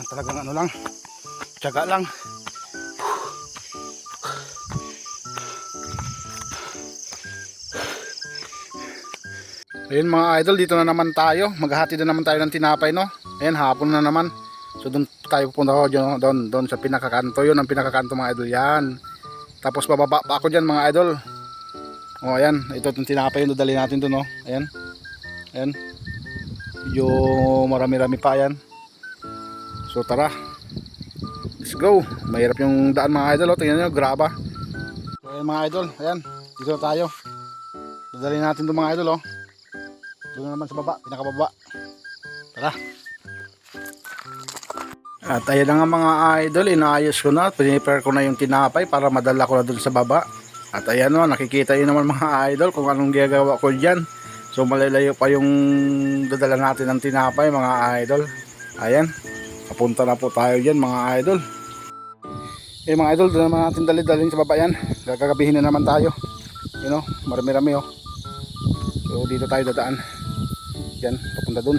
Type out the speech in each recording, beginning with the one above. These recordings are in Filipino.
Kailangan talagang ano lang. Tiyaga lang. Ayun mga idol, dito na naman tayo. Maghahati na naman tayo ng tinapay, no? Ayan, hapon na naman. So doon tayo pupunta ko doon, doon, doon sa pinakakanto. Yun ang pinakakanto mga idol. Yan. Tapos bababa pa ako dyan mga idol. O ayan, ito itong tinapay yung dadali natin doon, no? Ayan. Ayan. Medyo marami-rami pa yan. So tara. Let's go. Mahirap yung daan mga idol, oh. Tingnan nyo, graba. So ayan mga idol, ayan. Dito na tayo. Dadali natin itong mga idol, oh. Doon na naman sa baba, pinakababa. Tara. At ayan na nga mga idol, inaayos ko na, pinipare ko na yung tinapay para madala ko na dun sa baba. At ayan o, nakikita yun naman mga idol kung anong ginagawa ko dyan. So malalayo pa yung dadala natin ng tinapay mga idol. Ayan, papunta na po tayo dyan mga idol. Eh mga idol, doon naman natin dali-daling sa baba yan. Gagabihin na naman tayo. You know, marami-rami oh. So dito tayo dadaan. Yan, papunta dun.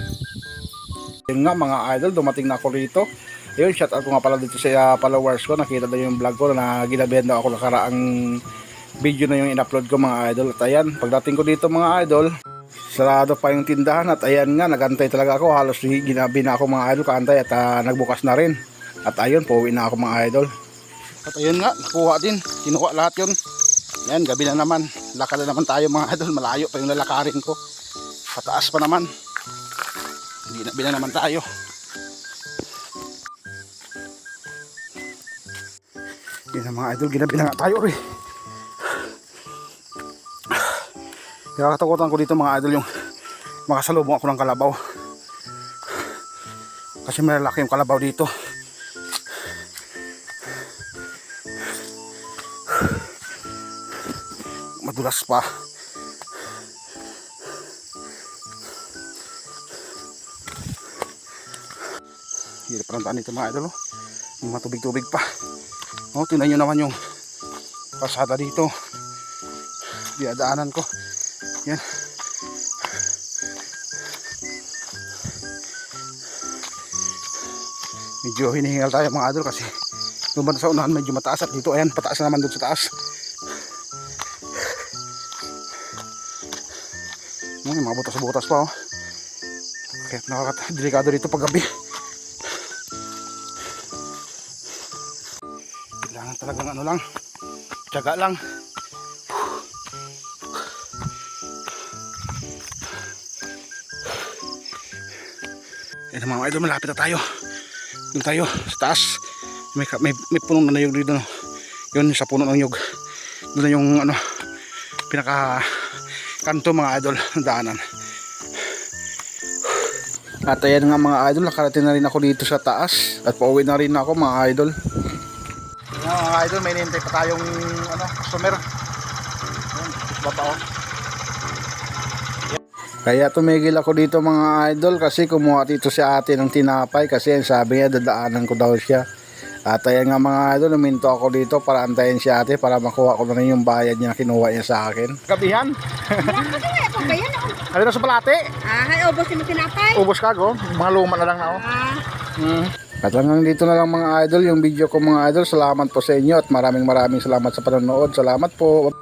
Yun nga mga idol, dumating na ako rito. Yun, shout out ko nga pala dito sa uh, followers ko. Nakita na yung vlog ko na ginabihan daw ako nakaraang video na yung in-upload ko mga idol. At ayan, pagdating ko dito mga idol, sarado pa yung tindahan at ayan nga, nagantay talaga ako. Halos ginabi na ako mga idol, kaantay at uh, nagbukas na rin. At ayun, pauwi na ako mga idol. At ayun nga, nakuha din. Kinuha lahat yun. Yan, gabi na naman. Lakad na naman tayo mga idol. Malayo pa yung lalakarin ko. Pataas pa naman. Ginabi na naman tayo. Yun mga idol, ginabi na nga tayo rin. Nakakatakutan ko dito mga idol yung makasalubong ako ng kalabaw. Kasi malalaki yung kalabaw dito. Madulas pa. Hirap daan dito mga idol. Oh. Yung mga tubig-tubig pa. Oh, tingnan nyo naman yung pasada dito. Diadaanan ko. Yan. Medyo hinihingal tayo mga idol kasi doon sa unahan medyo mataas at dito ayan pataas na naman doon sa taas. Yan, mga butas-butas pa oh. Kaya nakakadelikado dito pag gabi. Kailangan talagang ano lang, tiyaga lang. Yan mga idol, malapit na tayo. Doon tayo, sa taas. May, may, may punong na nayog dito. No? Yun, sa puno ng nyog. Doon na yung ano, pinaka kanto mga idol, ng daanan. At ayan nga mga idol, nakarating na rin ako dito sa taas. At pauwi na rin ako mga idol. Mga idol, may nintay pa tayong ano, customer. Yan, baba oh. Kaya tumigil ako dito mga idol kasi kumuha dito si ate ng tinapay kasi ang sabi niya dadaanan ko daw siya. At ayan nga mga idol, uminto ako dito para antayin si ate para makuha ko na rin yung bayad niya na kinuha niya sa akin. Yan? Ano na sa palate? Ah, ubos yung tinapay. Ubus ka go, mga luma na lang na oh. Ah, Mm. At hanggang dito na lang mga idol, yung video ko mga idol. Salamat po sa inyo at maraming maraming salamat sa panonood. Salamat po.